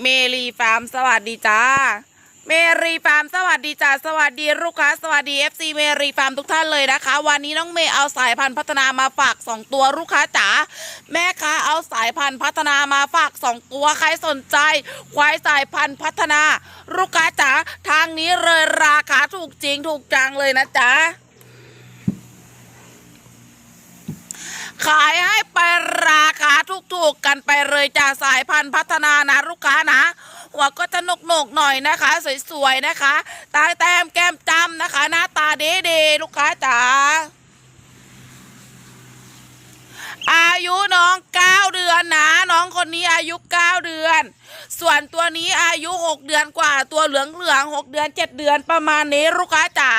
เมรีฟาร์มสวัสดีจ้า เมรีฟาร์มสวัสดีจ้าสวัสดีลูกค้าสวัสดี FC เมรีฟาร์มทุกท่านเลยนะคะ วันนี้น้องเมย์เอาสายพันธุ์พัฒนามาฝากสองตัวลูกค้าจ๋าแม่ค้าเอาสายพันธุ์พัฒนามาฝากสองตัวใครสนใจ ควายสายพันธุ์พัฒนา ลูกค้าจ๋าทางนี้เลยราคาถูกจริงถูกจังเลยนะจ๊ะ ขายให้ไปราคาถูกๆกันไปเลยจาสายพันธุ์พัฒนานะลูกค้านะหัวก็จะนกๆหน่อยนะคะ สวยๆนะคะ ตาแต้มแก้มจำนะคะ หน้าตาเด้ๆลูกค้าจ๋าอายุน้องเก้าเดือนนะ น้องคนนี้อายุเก้าเดือน ส่วนตัวนี้อายุหกเดือนกว่าตัวเหลืองเหลืองหกเดือนเจ็ดเดือนประมาณนี้ลูกค้าจ๋า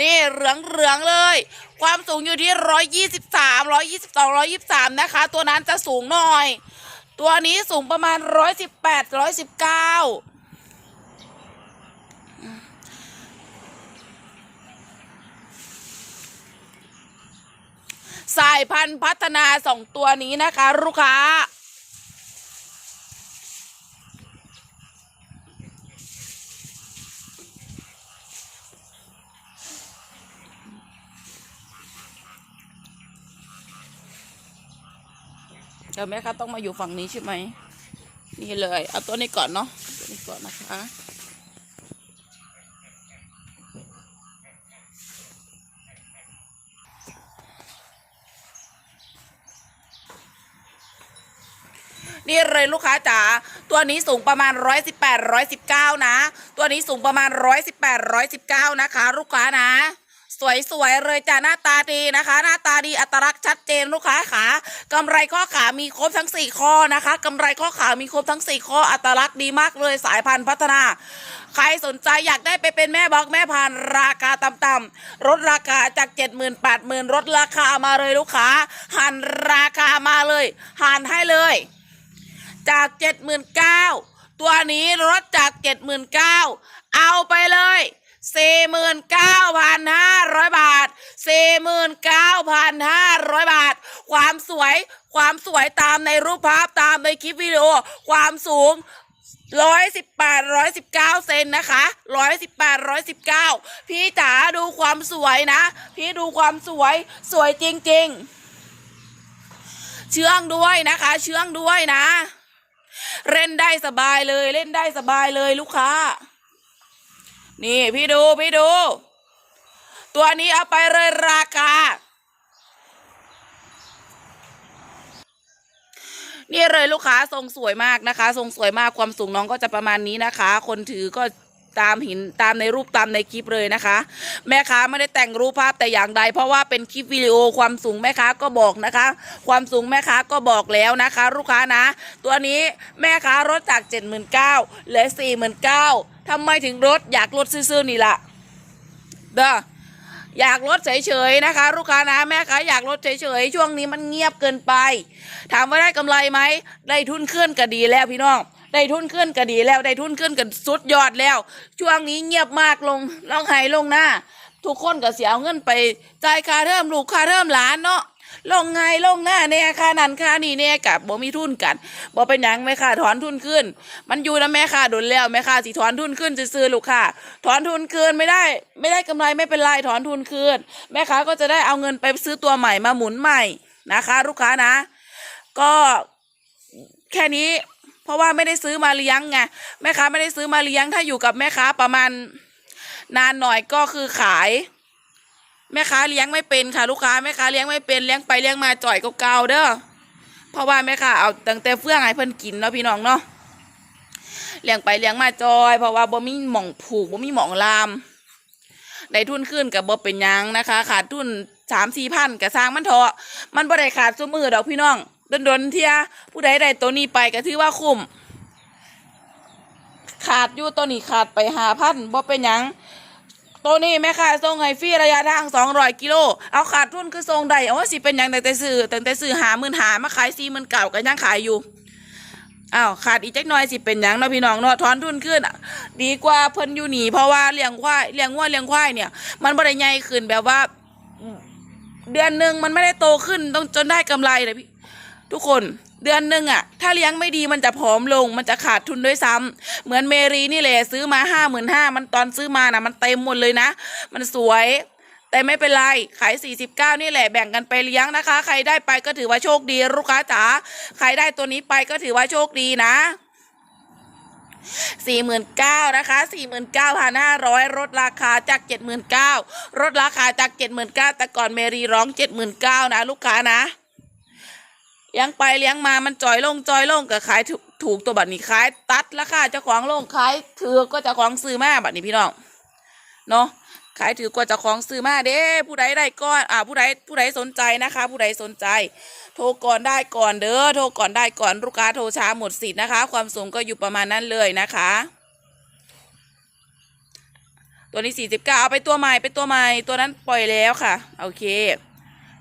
นี่เหลืองเหลืองเลย ความสูงอยู่ที่ร้อยยี่สิบสามร้อยยี่สิบสองร้อยยี่สิบสามนะคะ ตัวนั้นจะสูงหน่อย ตัวนี้สูงประมาณร้อยสิบแปดร้อยสิบเก้าสายพันธุ์พัฒนาสองตัวนี้นะคะ ลูกค้า เดี๋ยวแม่คะต้องมาอยู่ฝั่งนี้ใช่ไหมนี่เลยเอาตัวนี้ก่อนเนาะตัวนี้ก่อนนะคะนี่เลยลูกค้าจ๋า ตัวนี้สูงประมาณร้อยสิบแปดร้อยสิบเก้านะ ตัวนี้สูงประมาณร้อยสิบแปดร้อยสิบเก้านะคะ ลูกค้านะ สวยๆเลยจ้ะหน้าตาดีนะคะ หน้าตาดีอัตลักษณ์ชัดเจนลูกค้าขากำไรข้อขามีครบทั้งสี่ข้อนะคะกำไรข้อขามีครบทั้งสี่ข้ออัตลักษณ์ดีมากเลยสายพันธุ์พัฒนา ใครสนใจอยากได้ไปเป็นแม่บล็อกแม่พันธุ์ราคาต่ำๆลดราคาจากเจ็ดหมื่นแปดหมื่นลดราคามาเลยลูกค้าหันราคามาเลยหันให้เลย จากเจ็ดหมื่นเก้าตัวนี้ลดจากเจ็ดหมื่นเก้าเอาไปเลย สี่หมื่นเก้าพันห้าร้อยบาทสี่หมื่นเก้าพันห้าร้อยบาท ความสวยความสวยตามในรูปภาพตามในคลิปวิดีโอ ความสูงร้อยสิบแปดร้อยสิบเก้าเซนนะคะร้อยสิบแปดร้อยสิบเก้าพี่จ๋าดูความสวยนะ พี่ดูความสวยสวยจริง ๆ เชื่องด้วยนะคะ เชื่องด้วยนะ เล่นได้สบายเลยเล่นได้สบายเลยลูกค้า นี่พี่ดูพี่ดู ตัวนี้เอาไปเลยราคา นี่เลยลูกค้าทรงสวยมากนะคะ ทรงสวยมากความสูงน้องก็จะประมาณนี้นะคะ คนถือก็ ตามหินตามในรูปตามในคลิปเลยนะคะ แม่ค้าไม่ได้แต่งรูปภาพแต่อย่างใด เพราะว่าเป็นคลิปวิดีโอความสูงแม่ค้าก็บอกนะคะ ความสูงแม่ค้าก็บอกแล้วนะคะ ลูกค้านะ ตัวนี้แม่ค้าลดจาก 7 9 0 0 0เหลือ4 9 0 0 0ทำไมถึงลดอยากลดซื่อๆนี่ล่ะเด้ออยากลดเฉยๆนะคะ ลูกค้านะแม่ค้าอยากลดเฉยๆช่วงนี้มันเงียบเกินไป ถามว่าได้กำไรไหมได้ทุนขึ้นก็ดีแล้วพี่น้อง ได้ทุนขึ้นก็ดีแล้วได้ทุนขึ้นกันสุดยอดแล้ว ช่วงนี้เงียบมากลงลองหายลงหน้า ทุกคนก็เสียเอาเงินไปจ่ายค่าเทอมลูกค่าเทอมหลานเนาะลงไงลงหน้าเนี่ยค่านั้นค่านี่เนี่ยกับบ่มีทุนกันบ่เป็นหยังแม่ค่าถอนทุนขึ้น มันอยู่นะแม่ค่าโดนแล้วแม่ค่าสิถอนทุนขึ้นซื้อๆลูกค้าถอนทุนคืนไม่ได้ ไม่ได้กำไรไม่เป็นไรถอนทุนคืนแม่ค้าก็จะได้เอาเงินไปซื้อตัวใหม่มาหมุนใหม่นะคะ ลูกค้านะ ก็แค่นี้ เพราะว่าไม่ได้ซื้อมาเลี้ยงไงแม่ค้าไม่ได้ซื้อมาเลี้ยงถ้าอยู่กับแม่ค้าประมาณ นานหน่อยก็คือขาย แม่ค้าเลี้ยงไม่เป็นค่ะ ลูกค้าแม่ค้าเลี้ยงไม่เป็นเลี้ยงไปเลี้ยงมาจ่อยก็เกาๆเด้อเพราะว่าแม่ค้าเอาตั้งแต่เฟื่องให้เพิ่นกินเนาะพี่น้องเนาะเลี้ยงไปเลี้ยงมาจอย เพราะว่าบ่มีหม่องผูกบ่มีหม่องลามได้ทุนขึ้นกับบ่เป็นยังนะคะ ขาดทุนสามสี่พันกับสร้างมันเถอะมันบ่ได้ขาดซุมือดอกพี่น้อง โดนเทียผู้ใดได้ตัวนี้ไปก็ถือว่าคุ้มขาดอยู่ตัวนี้ขาดไปหาพันบ่เป็นหยังตัวนี้แม่ค่ะส่งให้ฟรีระยะทางสองร้อยกิโลเอาขาดทุนคือส่งได้เอาว่าสิเป็นหยังแต่แต่ซื้อแต่แต่ซื้อหาหมื่นหามาขายสี่หมื่นเก่าก็ยังขายอยู่อ้าวขาดอีกจักหน่อยสิเป็นหยังเนาะพี่น้องเนาะถอนทุนขึ้น ดีกว่าเพิ่นอยู่หนีเพราะว่าเลี้ยงควายเลี้ยงวัวเลี้ยงควายเนี่ย มันบ่ได้ใหญ่ขึ้นแบบว่า เดือนหนึ่งมันไม่ได้โตขึ้นต้องจนได้กำไรเลยพี่ ทุกคนเดือนหนึ่งอะถ้าเลี้ยงไม่ดีมันจะผอมลง มันจะขาดทุนด้วยซ้ำเหมือนเมรีนี่แหละซื้อมาห้าหมื่นห้ามันตอนซื้อมานะมันเต็มหมดเลยนะ มันสวย แต่ไม่เป็นไร ขาย 49 นี่แหละแบ่งกันไปเลี้ยงนะคะ ใครได้ไปก็ถือว่าโชคดีลูกค้าจ๋าใครได้ตัวนี้ไปก็ถือว่าโชคดีนะสี่หมื่นเก้านะคะสี่หมื่นเก้าพันห้าร้อยลดราคาจากเจ็ดหมื่นเก้าลดราคาจากเจ็ดหมื่นเก้าแต่ก่อนเมรีร้องเจ็ดหมื่นเก้านะลูกค้านะ ลี้ยงไปเลี้ยงมามันจอยลงจอยลงก็ขายถูกถูกตัวบัตรนี้ขายตัดราคาเจ้าของลงขายถือก็เจ้าของซื้อมาบัตรนี้พี่น้องเนาะขายถือก็เจ้าของซื้อมาเด้ ผู้ใดได้ก้อนอ่าผู้ใดผู้ใดสนใจนะคะ ผู้ใดสนใจ โทรก่อนได้ก่อนเด้อโทรก่อนได้ก่อนลูกค้าโทรช้าหมดสิทธิ์นะคะ ความสูงก็อยู่ประมาณนั้นเลยนะคะ ตัวนี้สี่สิบเก้าเอาไปตัวใหม่ไปตัวใหม่ตัวนั้นปล่อยแล้วค่ะ โอเค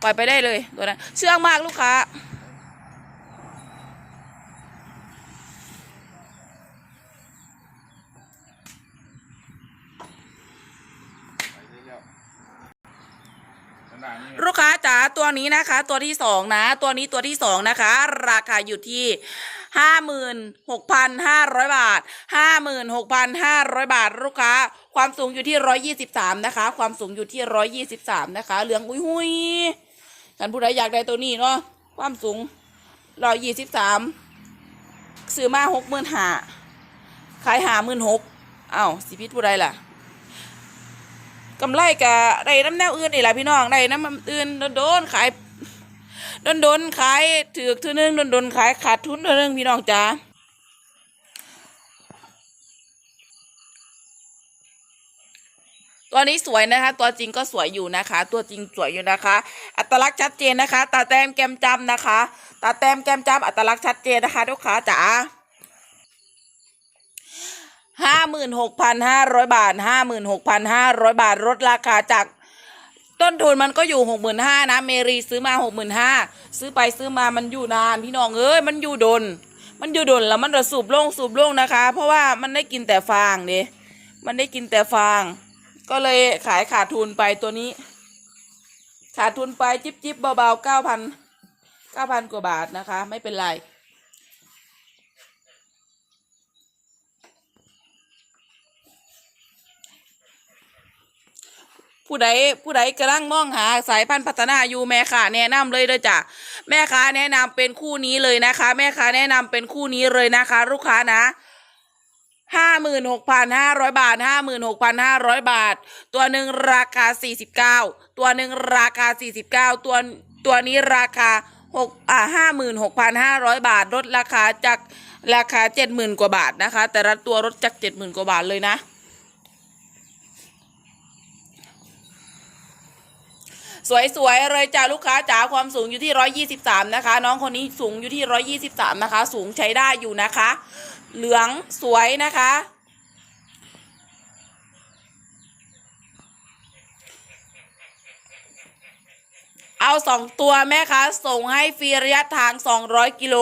ปล่อยไปได้เลยตัวนั้นเชื่องมากลูกค้า ขนาดนี้ ลูกค้าจ๋าตัวนี้นะคะ ตัวที่สองนะ ตัวนี้ตัวที่สองนะคะ ราคาอยู่ที่ห้าหมื่นหกพันห้าร้อยบาทห้าหมื่นหกพันห้าร้อยบาท ลูกค้า ความสูงอยู่ที่ร้อยยี่สิบสามนะคะ ความสูงอยู่ที่ร้อยยี่สิบสามนะคะ เหลืองอุ้ยหุยกันผู้ใดอยากได้ตัวนี้เนาะความสูงร้อยยี่สิบสามซื้อมาหกหมื่นห้าขายหาหมื่นหกอ้าวสิพิษผู้ใดล่ะ กำไรกะได้น้ำแนวอื่นนี่แหละพี่น้องได้น้ำอื่นโดนขายโดนขายถือท่านึงโดนๆขายขาดทุนท่านึงพี่น้องจ๋าตัวนี้สวยนะคะ ตัวจริงก็สวยอยู่นะคะ ตัวจริงสวยอยู่นะคะ อัตลักษณ์ชัดเจนนะคะตาแต้มแก้มจำนะคะตาแต้มแก้มจำอัตลักษณ์ชัดเจนนะคะลูกค้าจ๋า ห้าหมื่นหกพันห้าร้อยบาทห้าหมื่นหกพันห้าร้อยบาทลดราคาจากต้นทุนมันก็อยู่หกหมื่นห้านะเมรีซื้อมาหกหมื่นห้าซื้อไปซื้อมามันอยู่นานพี่น้องเอ้ยมันอยู่ดน มันอยู่ดนแล้วมันจะสูบลงสูบลงนะคะ เพราะว่ามันได้กินแต่ฟางเด้มันได้กินแต่ฟาง ก็เลยขายขาดทุนไปตัวนี้ ขาดทุนไปจิบจิบเบาๆเก้าพันเก้าพันกว่าบาทนะคะ ไม่เป็นไร ผู้ใดผู้ใดกำลังมองหาสายพันธุ์พัฒนาอยู่แม่ค้าแนะนำเลยเด้อจ้ะแม่ค้าแนะนำเป็นคู่นี้เลยนะคะ แม่ค้าแนะนำเป็นคู่นี้เลยนะคะ ลูกค้านะห้าหมื่นหกพันห้าร้อยบาทห้าหมื่นหกพันห้าร้อยบาท ตัวหนึ่งราคาสี่สิบเก้าตัวหนึ่งราคาสี่สิบเก้าตัวตัวนี้ราคาหกอ่าห้าหมื่นหกพันห้าร้อยบาทลดราคาจากราคาเจ็ดหมื่นกว่าบาทนะคะ แต่ละตัวลดจากเจ็ดหมื่นกว่าบาทเลยนะ สวยๆเลยจ้าลูกค้าจ๋าความสูงอยู่ที่ร้อยี่สิบสามนะคะ น้องคนนี้สูงอยู่ที่ร้อยี่สิบสามนะคะ สูงใช้ได้อยู่นะคะ เหลืองสวยนะคะเอาสองตัวแม่ค้าส่งให้ฟรีระยะทาง 200 กิโล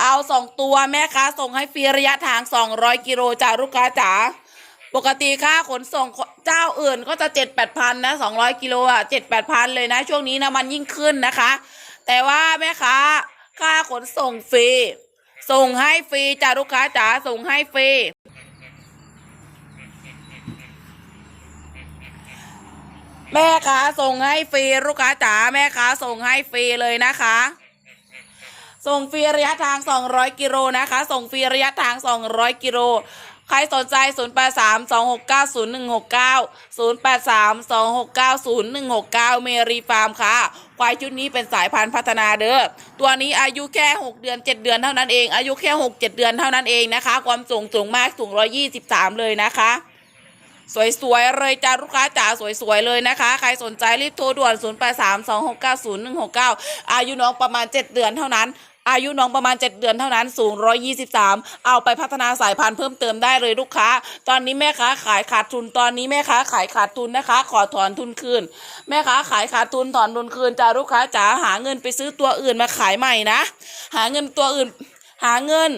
เอาสองตัวแม่ค้าส่งให้ฟรีระยะทาง 200 กิโลจ้าลูกค้าจ๋า ปกติค่าขนส่งเจ้าอื่นก็จะเจ็ดแปดพันนะสองร้อยกิโลอะเจ็ดแปดพันเลยนะ ช่วงนี้นะมันยิ่งขึ้นนะคะ แต่ว่าแม่ค้าค่าขนส่งฟรี ส่งให้ฟรีจ้าลูกค้าจ๋าส่งให้ฟรีแม่ค้าส่งให้ฟรีลูกค้าจ๋าแม่ค้าส่งให้ฟรีเลยนะคะ ส่งฟรีระยะทาง 200 กิโลนะคะ ส่งฟรีระยะทาง 200 กิโล ใครสนใจ 0 8 3 2 6 9 0 1 6 9 0 8 3 2 6 9 0 1 6 9 เมรีฟาร์มค่ะ ควายชุดนี้เป็นสายพันธุ์พัฒนาเด้อ ตัวนี้อายุแค่ 6 เดือน 7 เดือนเท่านั้นเอง อายุแค่ 6 7 เดือนเท่านั้นเองนะคะ ความสูงสูงมากสูง 123 เลยนะคะสวยๆ เลยจ้าลูกค้าจ๋าสวยๆ เลยนะคะ ใครสนใจรีบโทรด่วน 0 8 3 2 6 9 0 1 6 9 อายุน้องประมาณ 7 เดือนเท่านั้น อายุน้องประมาณ 7 เดือนเท่านั้นสูง 123 เอาไปพัฒนาสายพันธุ์เพิ่มเติมได้เลยลูกค้า ตอนนี้แม่ค้าขายขาดทุนตอนนี้แม่ค้าขายขาดทุนนะคะ ขอถอนทุนคืน แม่ค้าขายขาดทุนถอนทุนคืนจ้าลูกค้าจ๋าหาเงินไปซื้อตัวอื่นมาขายใหม่นะ หาเงินตัวอื่น หาเงิน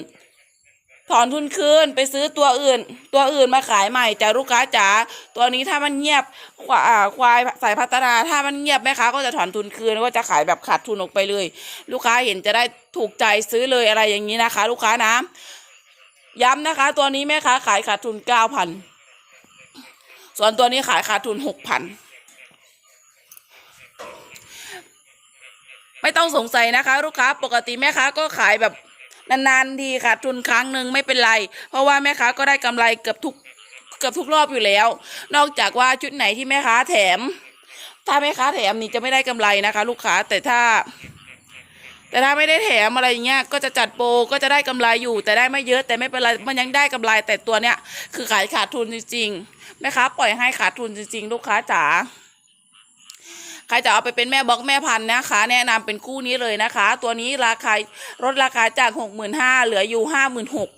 ถอนทุนคืนไปซื้อตัวอื่น ตัวอื่นมาขายใหม่จ้ะลูกค้าจ๋าตัวนี้ถ้ามันเงียบควาควายสายพัฒนาถ้ามันเงียบแม่ค้าก็จะถอนทุนคืนแล้วก็จะขายแบบขาดทุนออกไปเลย ลูกค้าเห็นจะได้ถูกใจซื้อเลยอะไรอย่างนี้นะคะ ลูกค้านะย้ำนะคะ ตัวนี้แม่ค้าขายขาดทุนเก้าพันส่วนตัวนี้ขายขาดทุนหกพันไม่ต้องสงสัยนะคะ ลูกค้าปกติแม่ค้าก็ขายแบบ นานๆทีขาดทุนครั้งหนึ่งไม่เป็นไร เพราะว่าแม่ค้าก็ได้กำไรเกือบทุกเกือบทุกรอบอยู่แล้ว นอกจากว่าชุดไหนที่แม่ค้าแถม ถ้าแม่ค้าแถมนี่จะไม่ได้กำไรนะคะ ลูกค้าแต่ถ้า แต่ถ้าไม่ได้แถมอะไรอย่างเงี้ยก็จะจัดโปรก็จะได้กำไรอยู่ แต่ได้ไม่เยอะแต่ไม่เป็นไรมันยังได้กำไรแต่ตัวเนี้ยคือขายขาดทุนจริงๆแม่ค้าปล่อยให้ขาดทุนจริง ๆ ลูกค้าจ๋า ครจะเอาไปเป็นแม่บล็อกแม่พันธุ์นะคะ แนะนำเป็นคู่นี้เลยนะคะ ตัวนี้ราคาลดราคาจากหกหมื่นห้าเหลืออยู่ห้าหมื่นหก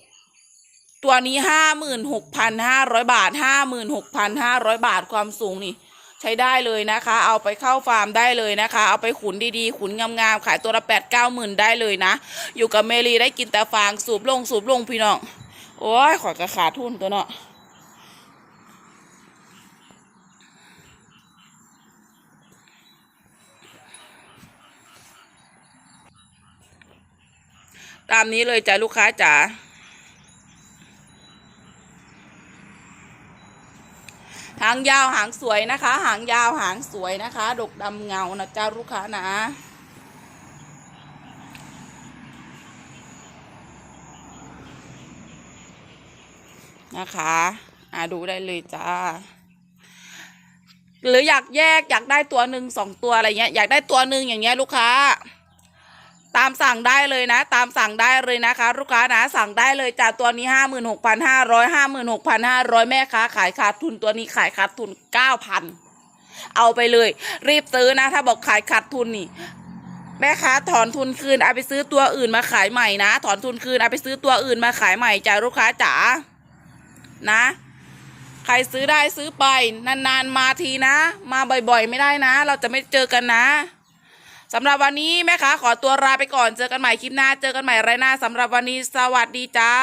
ตัวนี้ห้าหมื่นหกพันห้าร้อยบาทห้าหมื่นหกพันห้าร้อยบาทความสูงนี่ใช้ได้เลยนะคะ เอาไปเข้าฟาร์มได้เลยนะคะ เอาไปขุนดีๆ ขุนงามๆ ขายตัวละแปดเก้าหมื่นได้เลยนะ อยู่กับเมลีได้กินแต่ฟางสูบลงสูบลงพี่น้อง โอ้ยขอกระขาทุนตัวเนาะ ตามนี้เลยจ้ะลูกค้าจ๋าหางยาวหางสวยนะคะ หางยาวหางสวยนะคะ ดกดำเงานะจ้าลูกค้านะนะคะอ่าดูได้เลยจ้า หรืออยากแยกอยากได้ตัวหนึ่งสองตัวอะไรเงี้ยอยากได้ตัวหนึ่งอย่างเงี้ยลูกค้า ตามสั่งได้เลยนะ ตามสั่งได้เลยนะคะ ลูกค้านะสั่งได้เลยจากตัวนี้ห้าหมื่นหกพันห้าร้อยห้าหมื่นหกพันห้าร้อยแม่ค้าขายขาดทุนตัวนี้ขายขาดทุนเก้าพันเอาไปเลย รีบซื้อนะ ถ้าบอกขายขาดทุนนี่แม่ค้าถอนทุนคืนเอาไปซื้อตัวอื่นมาขายใหม่นะ ถอนทุนคืนเอาไปซื้อตัวอื่นมาขายใหม่จ้าลูกค้าจ๋านะใครซื้อได้ซื้อไป นานๆมาทีนะ มาบ่อยๆ ไม่ได้นะ เราจะไม่เจอกันนะ สำหรับวันนี้แม่ค้าขอตัวลาไปก่อนเจอกันใหม่คลิปหน้าเจอกันใหม่ไรหน้าสำหรับวันนี้สวัสดีจ้า